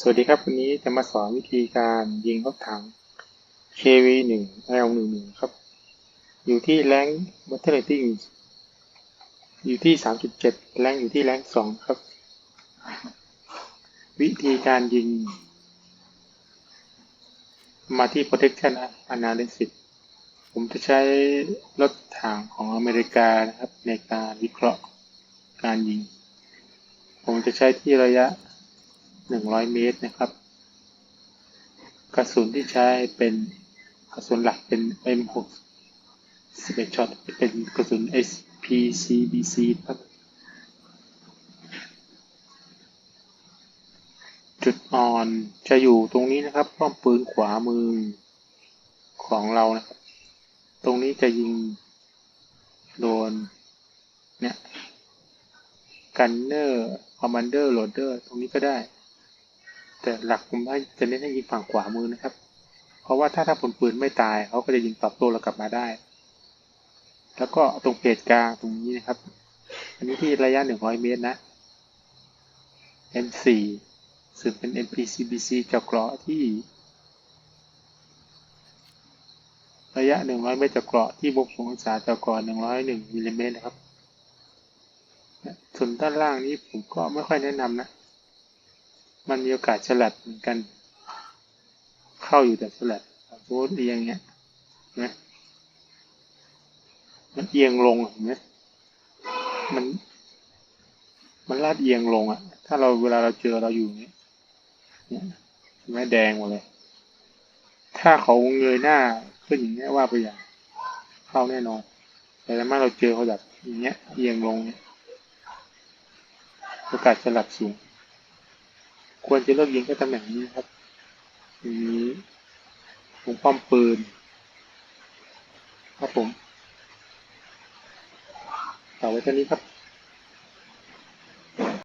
สวัสดีครับ วันนี้จะมาสอนวิธีการยิงรถถัง KV1 L11 ครับ อยู่ที่แรง Battle Rating อยู่ที่ 3.7 แรงอยู่ที่แรง2ครับ วิธีการยิง มาที่ Protection Analysis ผมจะใช้รถถังของอเมริกานะครับ ในการวิเคราะห์การยิง ผมจะใช้ที่ระยะ 100 เมตรนะครับ กระสุนที่ใช้เป็นกระสุนหลักเป็น M6 11ช็อตเป็นกระสุน SPCBC ครับ จุดอ่อนจะอยู่ตรงนี้นะครับป้อมปืนขวามือของเรานะครับ ตรงนี้จะยิงโดนเนี่ยกันเนอร์คอมมานเดอร์โหลดเดอร์ ตรงนี้ก็ได้ แต่หลักผมให้จะเน้นให้ยิงฝั่งขวามือนะครับ เพราะว่าถ้าถ้าผลปืนไม่ตายเขาก็จะยิงตอบโต้เรากลับมาได้ แล้วก็ตรงเพจกลางตรงนี้นะครับ อันนี้ที่ระยะ 100 เมตรนะ M4 ซึ่งเป็น NPCBC เจาะเกราะที่ ระยะ 100 เมตรเจากเกราะที่บวกองศาเจากเกราะ101มิลลิเมตรนะครับ ส่วนด้านล่างนี้ผมก็ไม่ค่อยแนะนำนะ มันมีโอกาสฉลับเหมือนกัน เข้าอยู่แต่ฉลับสมมติเอียงเงี้ยนะมันเอียงลงเห็นไหมมัน มันลาดเอียงลงอะ ถ้าเราเวลาเราเจอเราอยู่เนี้ยเนี่ยเห็นไหม่แดงหมดเลย ถ้าเขาเงยหน้าขึ้นอย่างเงี้ยว่าไปอย่าง เข้าแน่นอน แต่ถ้าเราเจอเขาแบบอย่างเงี้ยเอียงลงเนี่ยโอกาสฉลับสูง ควรจะเลือกยิงแค่ตำแหน่งนี้ครับอย่างนี้ผมป้อมปืน ครับผมต่อไว้เท่านี้ครับ